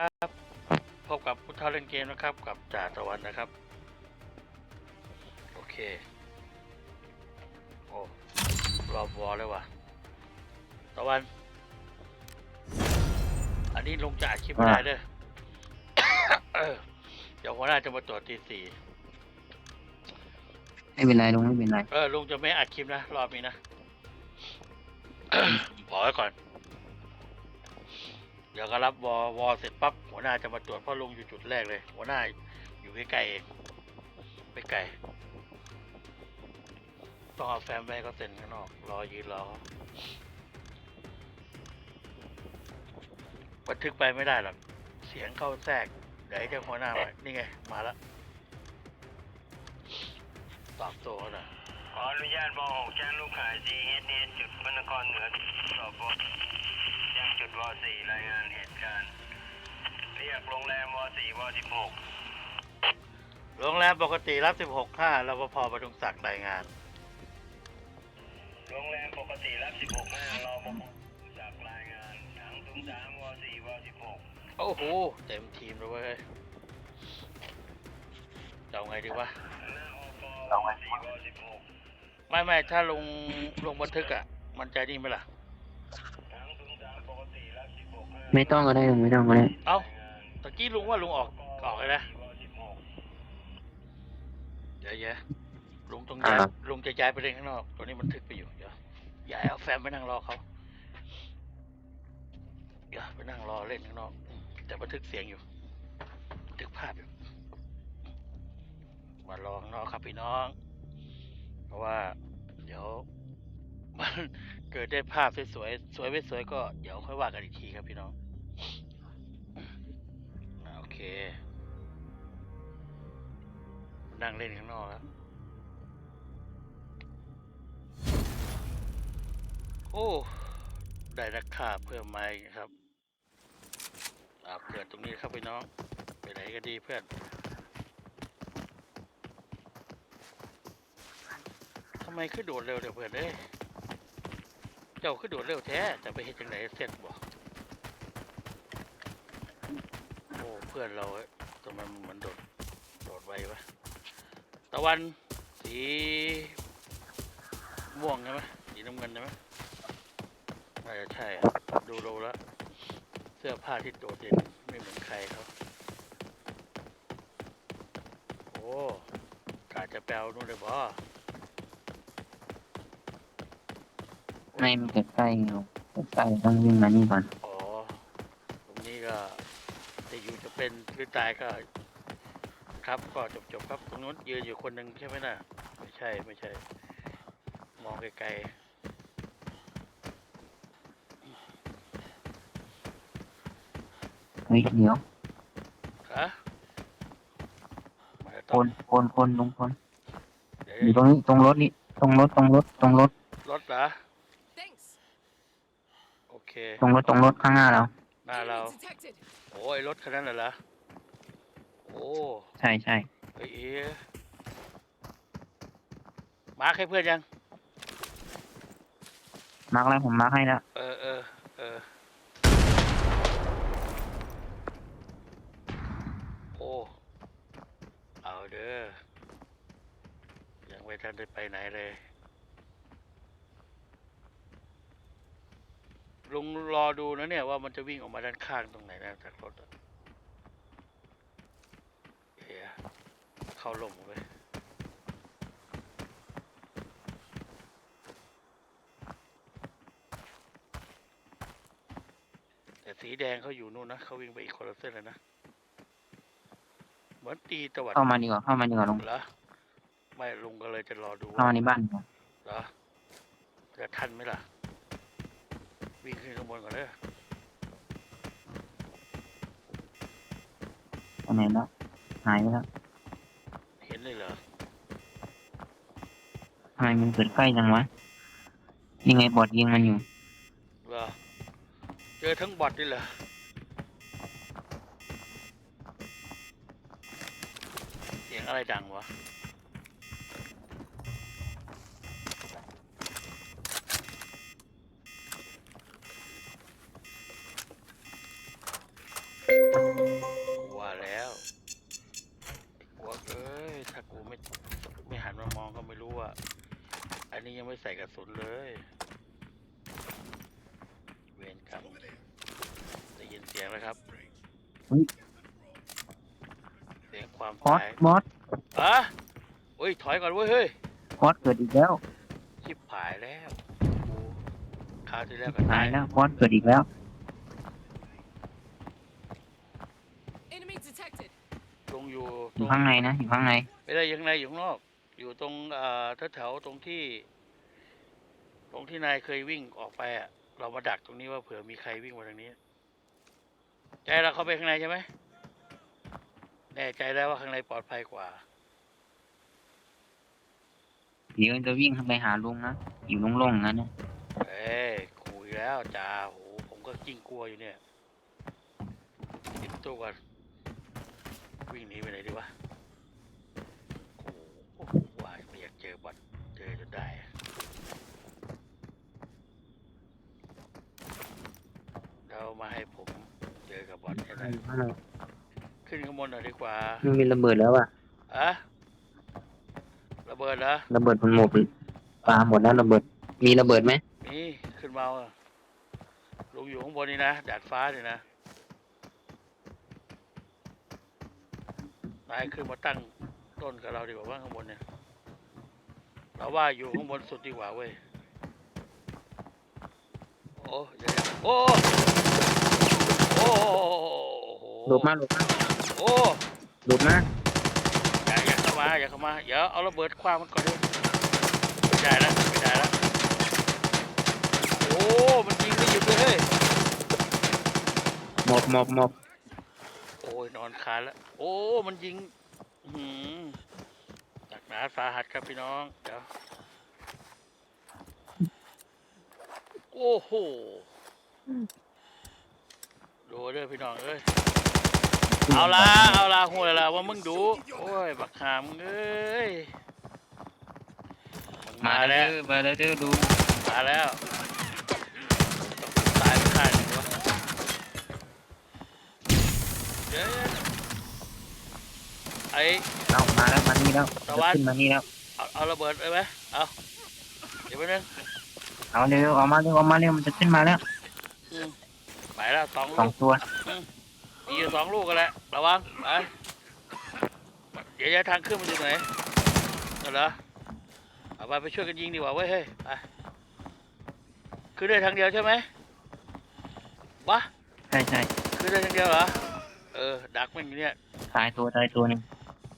ครับพบกับพุทธาเล่นเกมนะครับกับจ่าตะวันนะครับ โอเคโอ้รอบวอลเลยว่ะตะวัน อันนี้ลงจะอัดคลิปไม่ได้เด้อเออเดี๋ยวหัวหน้าจะมาตรวจตีสี่ไม่เป็นไรลุงไม่เป็นไรเออลุงจะไม่อัดคลิปนะรอบนี้นะ บอกไว้ก่อน เดี๋ยวก็รับวอวอเสร็จปั๊บหัวหน้าจะมาตรวจเพราะลุงอยู่จุดแรกเลย หัวหน้าอยู่ใกล้ๆเองไม่ไกลต้องเอาแฟ้มไปให้เขาเซ็นข้างนอก รอยืนรอบันทึกไปไม่ได้หรอกเสียงเข้าแทรกเดี๋ยวให้เจ้าหัวหน้าไว้นี่ไง มาล้วตอบโต้หน่อยขออนุญาตบอ6แจ้งลูกขาย CHS จุดพระนครเหนือสอบบ แจ้งจุดว4รายงานเหตุการณ์ เรียกโรงแรมว4ว16 โรงแรมปกติรับ 16ค่ารปภประทุงศักดิ์รายงาน โรงแรมปกติรับ 16 5รปภจากดิ์รายงานทั้งตุ้ง3ว4ว16 โอ้โห เต็มทีมเลยเว้ยจะเอาไงดีวะหน้าอปว4ว16ไม่ไม่ถ้าลงลงบันทึกอะ มันใจนี่ไหมล่ะ ทั้งตุ้ง3ปกติรับ 16 5 ไม่ต้องก็ได้ลุงไม่ต้องก็ได้เอ้าตะกี้ลุงว่าลุงออกออกเลยนะ4ว16เดี๋ยวแยะลุงต้องอ่าย้ายลุงจะย้ายไปเล่นข้างนอกตัวนี้บันทึกไปอยู่เดี๋ยวย้ายเอาแฟนไปนั่งรอเขาเดี๋ยวไปนั่งรอเล่นข้างนอกอืมแต่บันทึกเสียงอยู่บันทึกภาพอยู่มารอข้างนอกครับพี่น้อง เพราะว่า เดี๋ยวมันเกิดได้ภาพสวยๆสวยไม่สวยก็เดี๋ยวค่อยว่ากันอีกทีครับพี่น้องอ่าโอเค นั่งเล่นข้างนอกแล้วโอ้ ได้ราคาเพิ่มมาอีกครับอ่าเกิดตรงนี้ครับพี่น้อง ไปไหนก็ดีเพื่อนทำไมขึ้นโดดเร็วเดี๋ยวเพื่อนเอ้ยเจ้าขึ้นโดดเร็วแท้จะไปเห็นจังไหนเสร็จบอ้เพื่อนเราทำไมมันเหมือนโดด โดดไวปะตะวันสีม่วงใช่ไหมสีน้ำเงินใช่ไหมน่าจะใช่ดูดูแล้ว เสื้อผ้าที่โดดเด่นไม่เหมือนใครเขาโอ้กาจะแปลวนู่นเลยบ่ไม่มันเกิดใกล้ลุงเกิดใกล้ต้องวิ่งมานี่ก่อน เป็นหรือตายก็ครับก็จบจบๆครับตรงนู้นยืนอยู่คนหนึ่งใช่ไหมน่ะ ไม่ใช่ไม่ใช่ มองไกลเฮ้ยเดี๋ยวๆฮะมาคต้อนคนคนลุงคนเดี๋ยวอยู่ตรงนี้ตรงรถนี่ตรงรถตรงรถตรงรถรถเหรอ Thanks. โอเคตรงรถตรงรถข้างหน้าเราหน้าเรา Enemy detected. โอ้ยรถคันนั้นน่ะเหรอโอ้ใช่ใช่เอ้ยเอ๊ะมาร์คให้เพื่อนยัง มาร์กแล้วผมมาร์กให้แล้วเออเออเออโอ้เอาเด้อยังไม่ทันได้ไปไหนเลย ลุงรอดูนะเนี่ยว่ามันจะวิ่งออกมาด้านข้างตรงไหนนะจากรถอะเฮียเข้าลมไปแต่สีแดงเขาอยู่นู่นนะเขาวิ่งไปอีกคนละเส้นเลยนะเหมือนตีตะวันเข้ามาดีกว่าเข้ามาดีกว่าลุงเหรอไม่ลุงก็เลยจะรอดูเข้ามาในบ้านก่อนเหรอจะทันไหมล่ะ วิ่งขึ้นข้างบนก่อนเลยตรงไหนแล้วหายไปแล้วเห็นเลยเหรอทำไมมันเกิดใกล้จังวะยังไงบอดยิงมันอยู่เหรอเจอทั้งบอทด้วยเหรอเสียงอะไรดังวะ กระสุนเลย เวรกรรมได้ยินเสียงแล้วครับเสียงความพอดตายบอสอะเฮ้ยถอยก่อนเว้ยเฮ้ยพอดเกิดอีกแล้วชิบหายแล้วโอ้คราวที่แล้วก็ตาตายยแล้วพอดเกิดอีกแล้ว Enemy detected. ตรงอยู่อตรยู่งข้างในนะอยู่ข้างใน ไม่ได้อยู่ข้างในอยู่ข้างนอก อยู่ตรงเอ่อแถวๆตรงที่ ตรงที่นายเคยวิ่งออกไปอะเรามาดักตรงนี้ว่าเผื่อมีใครวิ่งมาทางนี้ ใจเราเข้าไปข้างในใช่ไหมแน่ใจแล้วว่าข้างในปลอดภัยกว่า เดี๋ยวจะวิ่งไปหาลุงนะ อยู่โล่งๆงั้นนะเอ้ยคุยแล้วจ้าโหผมก็ยิ่งกลัวอยู่เนี่ยติดตัวก่อนวิ่งหนีไปไหนดีวะโอ้โหว่าไม่อยากเจอบอทเจอจนได้อะเรา มาให้ผมเจอกับบอทให้ได้ขึ้นข้างบนหน่อยดีกว่ามันมีระเบิดแล้วอะอะระเบิดเหรอระเบิดมันหมดปลาหมดแล้วระเบิด มีระเบิดไหมนี่ขึ้นมาเอาอะลุงอยู่ข้างบนนี่นะดาดฟ้านี่นะนายขึ้นมาตั้งต้นกับเราดีกว่าว่าข้างบนเนี่ยเราว่าอยู่ข้างบนสุดดีกว่าเว้ยโอ้เดี๋ยวๆโอ้โอ้โหหลบมาหลบมาโอ้หลบมาอย่าอย่าเข้ามาอย่าเข้ามาเดี๋ยวเอาระเบิดคว้างมันก่อนดิไม่ได้แล้วไม่ได้แล้วโอ้มันยิงไม่หยุดเลยเฮ้ยหมอบหมอบหมอบโอ้ยนอนคานแล้วโอ้มันยิงอื้อหืมหนักหนาสาหัสครับพี่น้องเดี๋ยวโอ้โห ดูเด้อพี่น้องเอ้ยเอาละเอาละหัวละว่ามึงดูโอ้ยบักหามงเอ้ยมึงมามาแล้แล้ววมาแล้วเด้อลุงมาแล้วตายไปข้างหนึ่งวะเดี๋ยวไอ้เอามาแล้วมานี่แล้วตะวันขึ้นมานี่แล้วเอาเอาระเบิดเลยไหมเอาเดี๋ยวไปนึงเอาเร็วเอามาเร็วเอามาเร็วมันจะขึ้นมาแล้วไป แล้วสองสอลูงกตัวมีอยู่สองลูกกันแหละระวังไปเดี๋ยวจะทางขึ้นมันอยู่ไหนนั่นเหรอเอาไปไปช่วยกันยิงดีกว่าเว้ยเฮ้ยไปขึ้นได้ทางเดียวใช่ไหมวะใช่ใช่ขึ้นได้ทางเดียวเหรอเออดักมันอยู่เนี่ย ตายตัวตายตัวหนึ่ง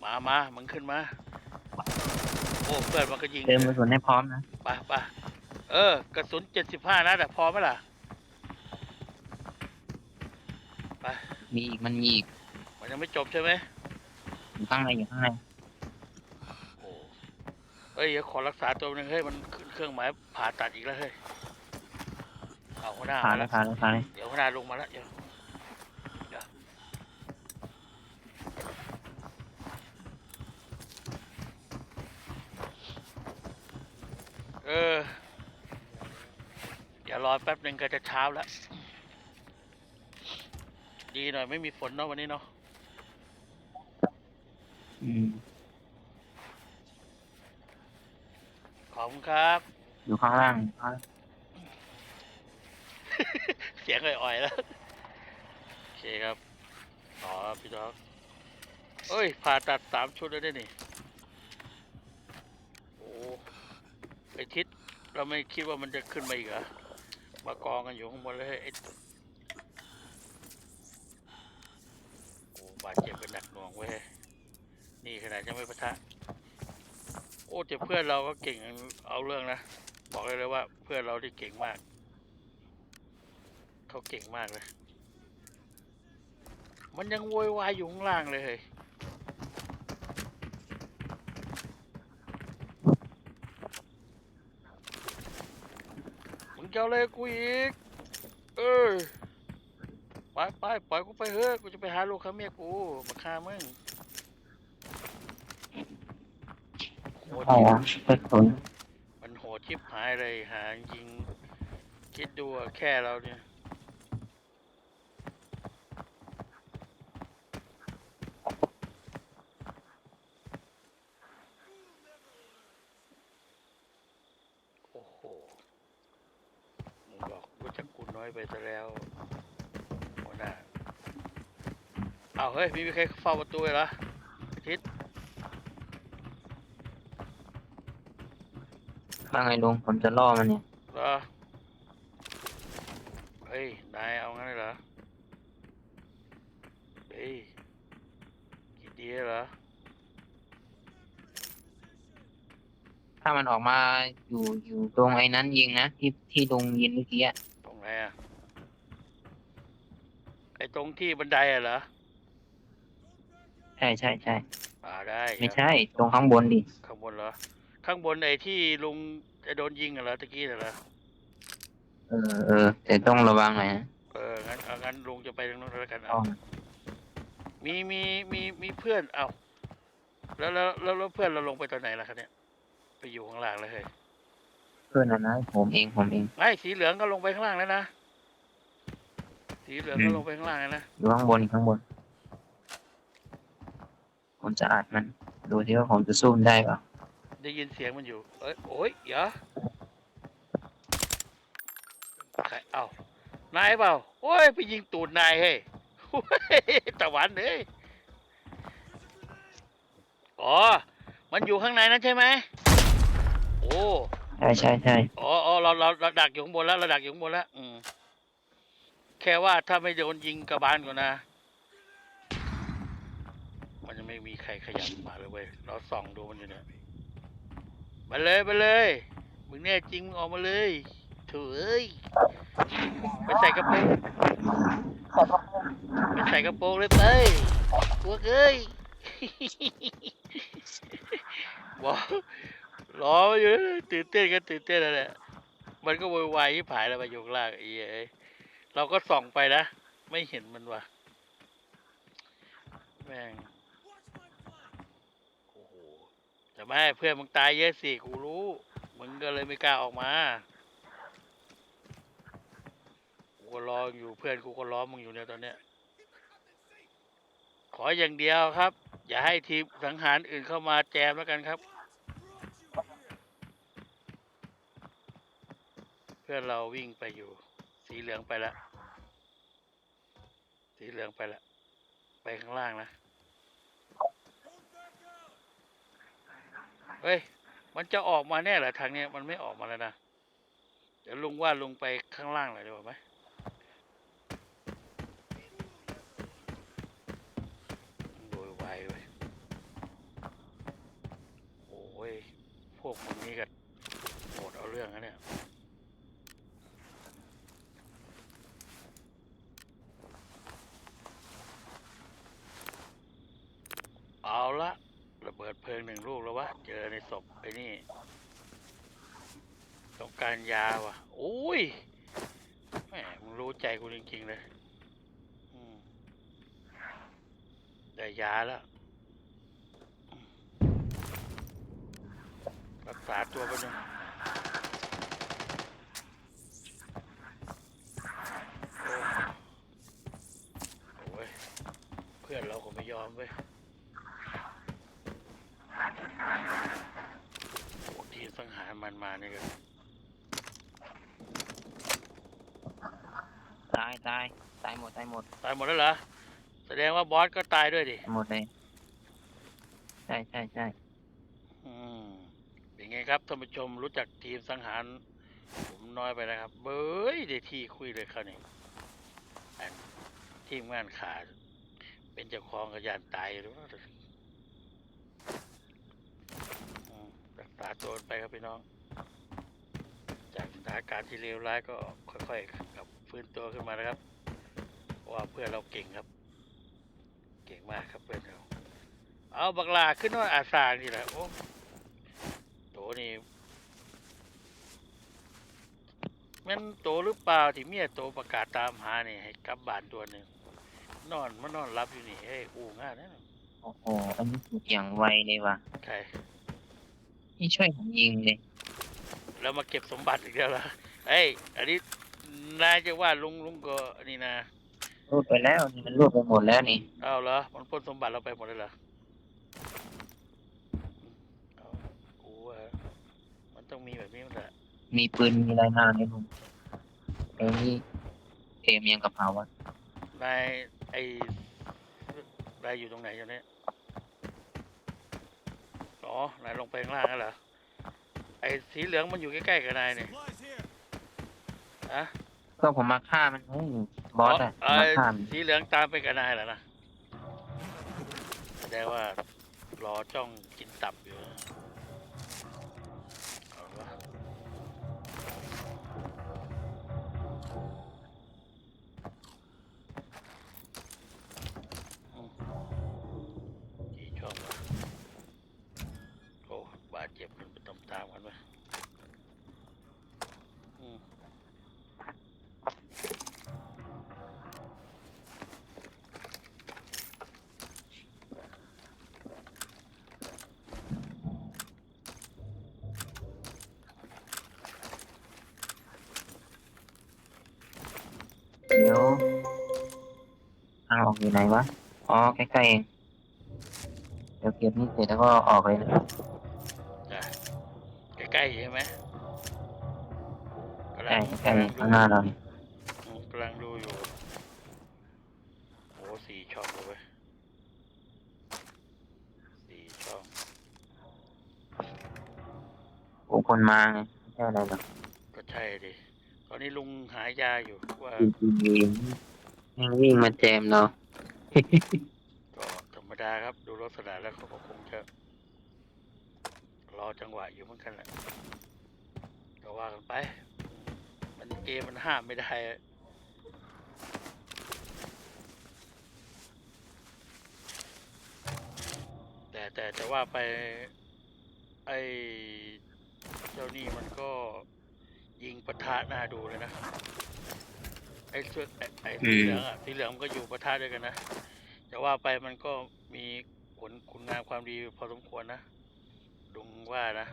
มามามึงขึ้นมา โอ้ เพื่อนมันก็ยิง เติมกระสุนให้พร้อมนะ ไปไปเออกระสุนเจ็ดสิบห้านัดอะพอไหมล่ะ ไป มีอีกมันมีอีกมันยังไม่จบใช่ไหมอยู่ข้างในอยู่ข้างในโอ้เฮ้ยเดี๋ยวขอรักษาตัวหนึงเฮ้ยมันขึ้นเครื่องหมายผ่าตัดอีกแล้วเฮ้ยเอาหัวหน้าผ่านมาแล้แล้ววผ่านแล้วผ่านแล้วเดี๋ยวหัวหน้าลงมาแล้วเดี๋ยวเดี๋ยวเออเดี๋ยวรอแป๊บหนึ่งก็จะเช้าแล้ว ดีหน่อยไม่มีฝนเนาะวันนี้เนาะอืมขอบคุณครับ อยู่ข้างล่างอะเสียงอ่อยๆแล้ว โอเคครับอ๋อพี่ดอกเอ้ยผ่าตัดสามชุดแล้วได้นี่โอ้ไอทิศเราไม่คิดว่ามันจะขึ้นมาอีกเหรอมากองกันอยู่ข้างบนเลยไอ้โอ้ บาดเจ็บเป็นหนักหน่วงเว้ย นี่ขนาดยังไม่ปะทะ โอ้แต่เพื่อนเราก็เก่งเอาเรื่องนะ บอกเลยเลยว่าเพื่อนเราที่เก่งมาก เขาเก่งมากเลย มันยังโวยวายอยู่ข้างล่างเลยเฮ้ยมึงจะเอาอะไรกับกูอีก เออ ไปไปปล่อยกูไปเฮ้ยกูจะไปหาลูกค้าเมียกูมาฆ่ามึงโหดเอาวะไปสนมันโหดทิบหายเลยหายิง คิดดูแค่เราเนี่ย โอ้โห มึงบอกว่าจะกกูน้อยไปซะแล้ว หัวหน้าเอาวเฮ้ยมีใครเฝ้าประตูเลยเหรออาทิศว่าไงลุงผมจะล่อมันเนี่ยเหรอเฮ้ยนายเอางั้นเลยเหรอเฮ้ยคิดดีเหรอถ้ามันออกมาอยู่อยู่ตรงไอ้นั้นยิงนะที่ที่ลุงยิงเมื่อกี้อะตรงไหนอะ ไอ้ตร งที่บันไดอะเหรอใช่ใช่ใช่อ่าได้ไม่ครับใช่ ตรงข้างบนดิข้างบนเหรอ ข้างบนไอ้ที่ลุงจะโดนยิงอะเหรอตะกี้น่ะเหรอเออเออแต่ต้องระวังหน่อยนะเอองั้นเอางั้นลุงจะไปตรงนู้นแล้วกันต้เอาองมีมีมีมีเพื่อนเอาแล้วแล้วแล้วแล้วเพื่อนเราลงไปตอนไหนล่ะครับเนี่ย ไปอยู่ข้างล่างเลยเฮ้ยเพื่อนนะนะผมเองผมเองไม่สีเหลืองก็ลงไปข้างล่างแล้วนะ สีเหลืองอืก็มลงไปข้างล่างแล้วนะอยู่ข้างบนอีกข้างบน ผมจะอัดมัน ดูที่ว่าผมจะสู้มันได้เปล่าได้ยินเสียงมันอยู่ เอ้ยโอ้ยเดี๋ยวใครเอ้านายเปล่า โอ้ย ไปยิงตูดนายเฮ้ยโอ้ยตะวันเฮ้ยอ๋อ มันอยู่ข้างในนั้นใช่ไหมโอ้ ใช่ใช่ใช่อ๋ออ๋อเราเราเราดักอยู่ข้างบนแล้วเราดักอยู่ข้างบนแล้ว อืม แค่ว่าถ้าไม่โดนยิงกระบาลก่อนนะ มันจะไม่มีใครขยับมาเลยเว้ย เราส่องดูมันอยู่เนี่ยมาเลยมาเลยมึงแน่จริงมึงออกมาเลยโถูเอ้ยไปใส่กระโปรงไปใส่กระโปรงเลยไปพวกเอ้ยบอกรอมาอยู่ตื่นเต้นกันตื่นเต้นอะไรมันก็โวยวายที่ผายแล้วไปยู่ข้างล่างไอ้เหี้ยเอ้ย เราก็ส่องไปนะ ไม่เห็นมันว่ะแม่งโอ้โหแต่ไม่ให้เพื่อนมึงตายเยอะสิกูรู้มึงก็เลยไม่กล้าออกมากูก็รออยู่เพื่อนกูก็ล้อมึงอยู่เนี่ยตอนเนี้ยขออย่างเดียวครับ อย่าให้ทีมสังหารอื่นเข้ามาแจมแล้วกันครับ เพื่อนเราวิ่งไปอยู่ สีเหลืองไปแล้วสีเหลืองไปแล้วไปข้างล่างนะ เฮ้ย มันจะออกมาแน่เหรอทางเนี้ยมันไม่ออกมาแล้วนะ เดี๋ยวลุงว่าลุงไปข้างล่างหน่อยดีกว่าไหมโวยวเว้ยโอ้ย พวกมึงนี่ก็โหดเอาเรื่องนะเนี่ย เอาละระเบิดเพลิงหนึ่งลูกแล้ววะ เจอในศพไอ้นี่ต้องการยาวะโอ้ยแหมมึงรู้ใจกูจริงๆเลยได้ยาแล้ว รักษาตัวไปหนึ่งโอ้ย เพื่อนเราก็ไม่ยอมเว้ย พวกทีมสังหารมันมานี่ก็ตายตายตายหมดตายหมดตายหมดแล้วเหรอ แสดงว่าบอสก็ตายด้วยดิตายหมดเลยใช่ใช่ใช่อืมเป็นไงครับท่านผู้ชมรู้จักทีมสังหาร ผมน้อยไปนะครับ เบ้ยได้ที่คุยเลยเขานี่อันทีมงานขาด เป็นเจ้าของกระยานตายหรือว่าอื มรักษาตัวไปครับพี่น้อง จากสถานการณ์ที่เลวร้ายก็ค่อยๆกลับฟื้นตัวขึ้นมานะครับเพราะว่าเพื่อนเราเก่งครับ เก่งมากครับเพื่อนเราเอาบักลาขึ้นว่าอาสางนี่แหละโอ้โตนี่แมันโตหรือเปล่าที่เมียโตประกาศตามหานี่ให้กลับบ้านตัวหนึ่งนอนมานอนรับอยู่นี่เฮ้ยอูง่ายนะโอ้โห อันนี้ถูกอย่างไวเลยว่ะใค รนี่ช่วยผมยิงเลยแล้วมาเก็บสมบัติอีกแล้วเหรอเอ้ย อันนี้นายจะว่าลุงลุงก็นี่นะรูดไปแล้วนี่มันรูดไปหมดแล้วนี่เอาเหรอมันปล้นสมบัติเราไปหมดเลยเหรอเอากูว่ามันต้องมีแบบนี้มันแหละมีปืนมีอะไรมาเนี่ยลุงไอ้นี่เกมยังกะเพราวะนายไอ้นายอยู่ตรงไหนอยู่เนี่ย อ๋อนายลงไปข้างล่างนั่นเหรอไอ้สีเหลืองมันอยู่ใกล้ๆกับนายเนี่ยอะก็ผมมาฆ่ามันเฮ้ยบอสอะเอ้มายฆ่ามันสีเหลืองตามไปกับนายเหรอนะแสดงว่ารอจ้องกินตับ ยวทางออกอยู่ไหนวะ อ๋อใกล้ๆเอง เดี๋ยวเก็บนี่เสร็จแล้วก็ออกเลยนะจ้ะใกล้ๆใช่ไหมกำลัใกล้งใกล้กำลังข้างหน้าเราเนี่ยอืมกำลังดูอยู่ โอ้สี่ช่องเลยเว้ยสี่ช่อง โอ้คนมาไงไม่ใช่อะไรหรอกก็ใช่ดิต อนนี้ลุงหายาอยู่ว่ายิงๆอยู่อย่างนี้แม่งวิ่งมาแจมเราก็ธรรมดาครับ ดูลักษณะแล้วเขาก็คงจะ รอจังหวะอยู่เหมือนกันแหละก็ว่ากันไป มันเกมมันห้ามไม่ได้แต่แต่จะว่าไป ไอเจ้านี่มันก็ ยิงปะทะหน้าดูเลยนะ ไอ้เสื้อไอ้ไอ้สีเหลืองอะสีเหลืองมันก็อยู่ปะทะด้วยกันนะจะว่าไปมันก็มีผลคุณงามความดีพอสมควรนะลุงว่านะ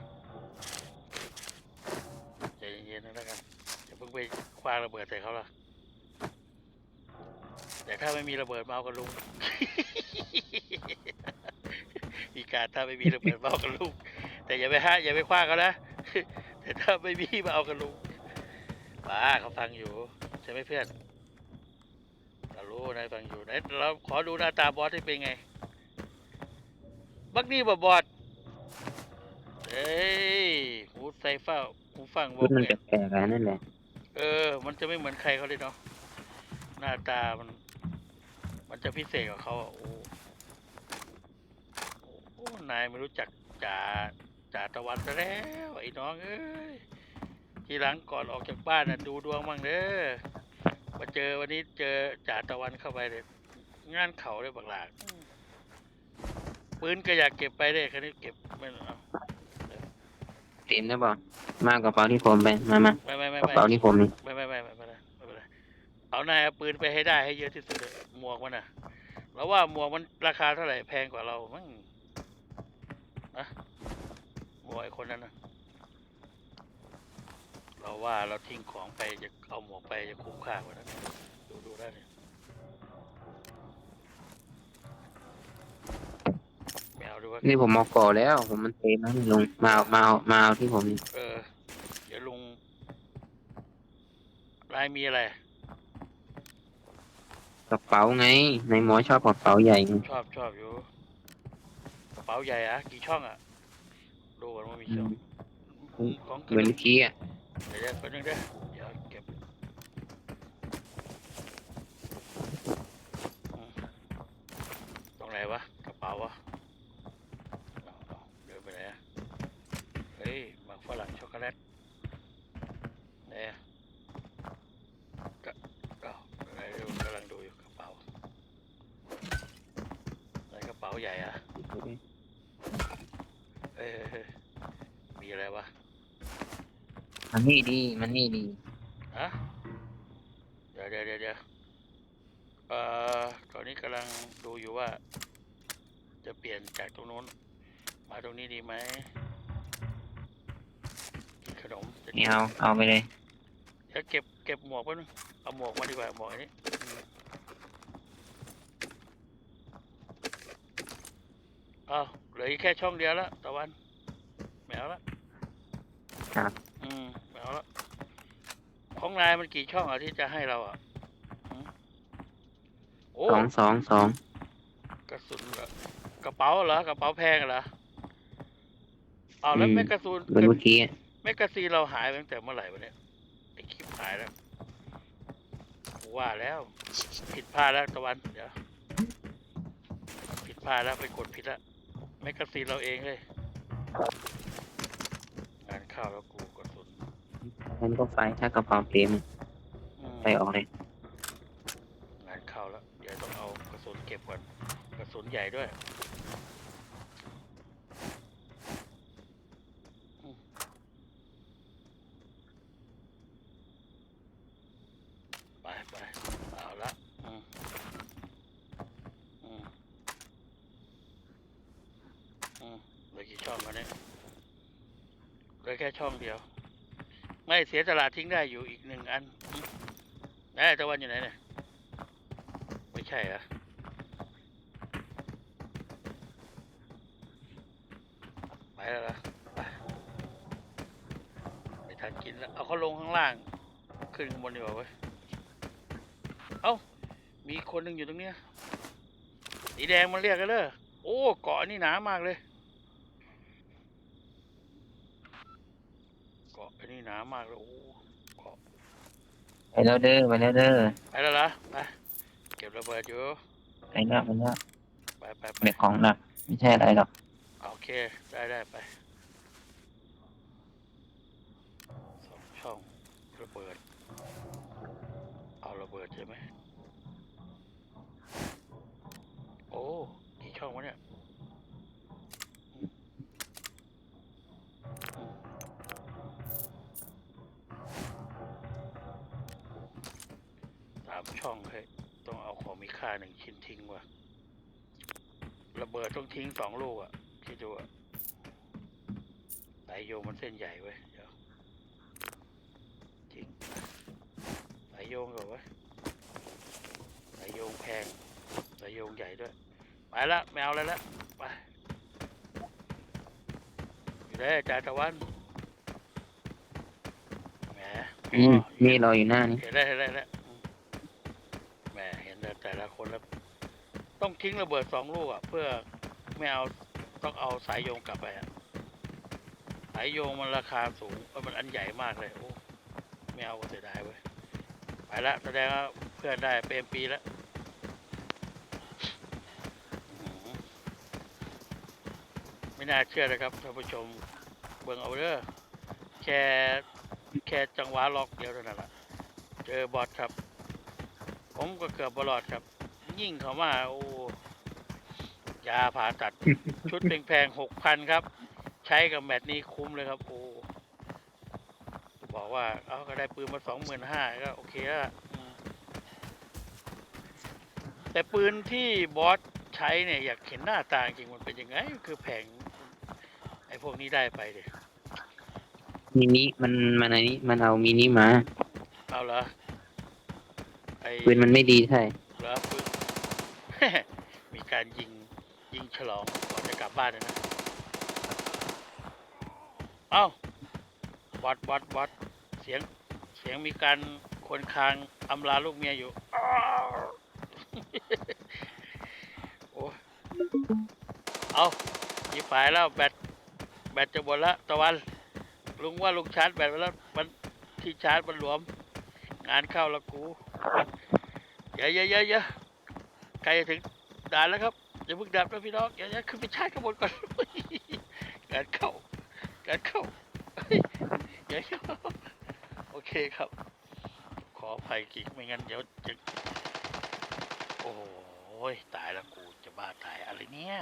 ใจเย็นๆนะแล้วกันอย่าเพิ่งไปคว้างระเบิดใส่เขาล่ะแต่ถ้าไม่มีระเบิดมาเอากับลุงมีการถ้าไม่มีระเบิดมาเอากับลุงแต่อย่าไปฮะอย่าไปคว้างเขานะ แต่ถ้าไม่มีมาเอากับลุงป้าเขาฟังอยู่ ใช่ไหมเพื่อนเรารู้นายฟังอยู่ไหนเราขอดูหน้าตาบอสที่เป็นไง บักนี่บ่บอสเอ้ยหูใส่เฝ้าหูฟังบชุอดกมันเนี่ยแปลกๆอะนั่นแหละเออ มันจะไม่เหมือนใครเขาเลยเนาะหน้าตามัน มันจะพิเศษกว่าเขาอะโอ้โอ้นายไม่รู้จักจ่า จ่าตะวันซะแล้วไอ้น้องเอ้ยทีหลังก่อนออกจากบ้านน่ะดูดวงมั่งเด้อมาเจอวันนี้เจอจ่าตะวันเข้าไปเลยงานเขาเลยบักหลากอืมปืนก็อยากเก็บไปได้คันนี้เก็บไม่เอาเต็มได้ป่ะมากกระเป๋าที่ผมไปมามาไม่ไม่ไม่กระไม่เป๋าที่ผมนี่ไม่ไม่ไม่ไม่ไม่เป็นไรไม่เป็นไรเอานายเอาปืนไปให้ได้ให้เยอะที่สุดเลยหมวกมันน่ะเราว่าหมวกมันราคาเท่าไหร่แพงกว่าเรามั้งนะ หมวกไอ้คนนั้นนะเราว่าเราทิ้งของไปจะเอาหมวกไปจะคุ้มค่ากว่านั้นดูดูได้เลยไม่เอาดูว่านี่ผมเอาก่อแล้ว ผมมันเต็มแล้วนี่ลุงมาเอามาเอามาเอาที่ผมนี่เออ เดี๋ยวลุงลายมีอะไร กระเป๋าไงในหมอชอบกระเป๋าใหญ่ไงชอบชอบอยู่กระเป๋าใหญ่อะกี่ช่องอะ ดูกันว่ามีช่องของเหมือนเมื่อกี้อะเดี๋ยวเดี๋ยวแป๊บนึงเด้อเดี๋ยวเก็บอืมตรงไหนวะกระเป๋าวะเอาเอาเดินไปไหนอะเฮ้ยหมักฝรั่งช็อกโกแลตไหนอะกะเอาอะไรดูกำลังดูอยู่กระเป๋าไหนกระเป๋าใหญ่อะเอ้ย เฮ้ยเฮ้ยมีอะไรวะมันนี่ดี มันนี่ดี ฮะเดี๋ยวเดี๋ยวเดี๋ยวเดี๋ยวเอ่อตอนนี้กำลังดูอยู่ว่า จะเปลี่ยนจากตรงนู้น มาตรงนี้ดีไหมกินขนมจะนี่เอา เอาไปเลย เดี๋ยวเก็บเก็บหมวกไว้นึงเอาหมวกมาดีกว่าหมวกอันนี้อืมเอาเหลืออีกแค่ช่องเดียวแล้วตะวันไม่เอาละ ครับ อืมไม่เอาละของนายมันกี่ช่องอะที่จะให้เราอะโอ้สองสองสองกระสุนเหรอกระเป๋าเหรอกระเป๋าแพงเหรอเอาแล้วแมกกาซูนเหมือนเมื่อกี้แมกกาซีนเราหายไปตั้งแต่เมื่อไหร่วะเนี่ยไอคลิปหายแล้วกูว่าแล้วผิดพลาดแล้วตะวันเดี๋ยวผิดพลาดแล้วไปกดผิดแล้วแมกกาซีนเราเองเลย งานเข้าแล้วกูกระสุนมันก็ไฟถ้ากระเป๋าเปลี่ยนอืมไปออกเลยงานเข้าแล้วเดี๋ยวต้องเอากระสุนเก็บก่อนกระสุนใหญ่ด้วยอืมไปไปเอาละอืมอืมอืมเหลือกี่ช่องกันเนี่ยเหลือแค่ช่องเดียว ไม่เสียตลาดทิ้งได้อยู่อีกหนึ่งอันอืมไหนตะวันอยู่ไหนเนี่ย ไม่ใช่เหรอไปแล้วเหรอไปไม่ทันกินแล้ว เอาเขาลงข้างล่าง ขึ้นข้างบนดีกว่าเว้ย เอ้า มีคนหนึ่งอยู่ตรงเนี้ยสีแดงมันเรียกกันเลยโอ้เกาะนี่หนามากเลย เกาะอันนี้ หนามากเลยโอ้เกาะไปแล้วเด้อไปแล้วเด้อไปแล้วเหรอไปเก็บระเบิดอยู่ไปแล้วไปแล้วไปไปไปเบ็ดของหนักไม่ใช่อะไรหรอกโอเคได้ได้ไปสองช่องระเบิดเอาระเบิดใช่ไหม หนึ่งชิ้นทิ้งว่ะระเบิดต้องทิ้งสองลูกอะคิดดูอะสายโยงมันเส้นใหญ่เว้ยเดี๋ยวจริงสายโยงก่อนเว้ยสายโยงแพงสายโยงใหญ่ด้วย ไปละแมวแล้วละไปอยู่ได้อาจารย์ตะวันแหมอืมมีรออยู่หน้านี้เห็นได้วเห็นได้วเห็นได้วอืมแหมเห็นแต่แต่ละคนแล้ว ต้องทิ้งระเบิดสองลูกอะ เพื่อไม่เอาต้องเอาสายโยงกลับไปอะสายโยงมันราคาสูงเออมันอันใหญ่มากเลยโอ้ไม่เอาเสียดายเว้ยไปละแสดงว่าเพื่อนได้เป็นปีแล้วไม่น่าเชื่อนะครับท่านผู้ชมเบิ่งเอาเด้อแค่แค่จังหวะล็อกเดียวเท่านั้นแหละเจอบอทครับ ผมก็เกือบบอลอดครับ ยิ่งเขามาโอ้ยาผ่าตัด ชุดแพงๆหกพันครับ ใช้กับแมตช์นี้คุ้มเลยครับ โอ้บอกว่า เอาก็ได้ปืนมาสองหมื่นห้าก็โอเคแล้วล่ะอืมแต่ปืนที่บอสใช้เนี่ย อยากเห็นหน้าตาจริงมันเป็นยังไง คือแผง ไอ้พวกนี้ได้ไปเดยมินิมันมันอันนี้มันเอามินิมา เอาเหรอไอ้ปืนมันไม่ดีใช่เหรอปืน มีการยิงยิงฉลองก่อนจะกลับบ้านนะเอ้าวัดวัดวัดเสียงเสียงมีการคนคางอำลาลูกเมียอยู่อ้โอ้เอาหยิบฝายแล้วแบตแบตจะหมดแล้วตะวัน ลุงว่าลุงชาร์จแบตไปแล้วมันที่ชาร์จมันหลวม งานเข้าแล้วกูเดี๋ยวเดี๋ยวเยวเดี๋ยว ใกล้ถึงด่านแล้วครับอย่าเพิ่งดับนะพี่น้องเดี๋ยวเดี๋ยวขึ้นไปชาร์จข้างบนก่อนงานเข้างานเข้าเฮ้ยเดี๋ยวเดี๋ยวโอเคครับ ขออภัยกี่ไม่งั้นเดี๋ยวจะโอ้ยตายแล้วกูจะบ้าตายอะไรเนี่ย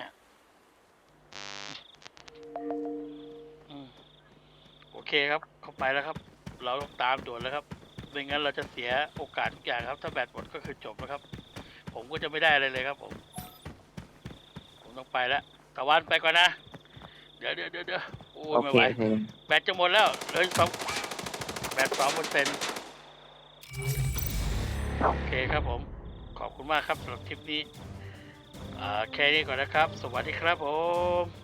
โอเคครับเข้าไปแล้วครับ เราต้องตามด่วนแล้วครับไม่งั้นเราจะเสียโอกาสทุกอย่างครับ ถ้าแบตหมดก็คือจบแล้วครับ ผมก็จะไม่ได้อะไรเลยครับผม ผมต้องไปแล้วตะวันไปก่อนนะ เดี๋ยวเดี๋ยวเดี๋ยวเดี๋ยวโอ้ยโอไม่เคไหวโอเคแบตจะหมดแล้วเหลยสองแบตสองเปอร์เซ็นต์โอเคครับผม ขอบคุณมากครับสำหรับคลิปนี้อ่าแค่นี้ก่อนนะครับ สวัสดีครับผม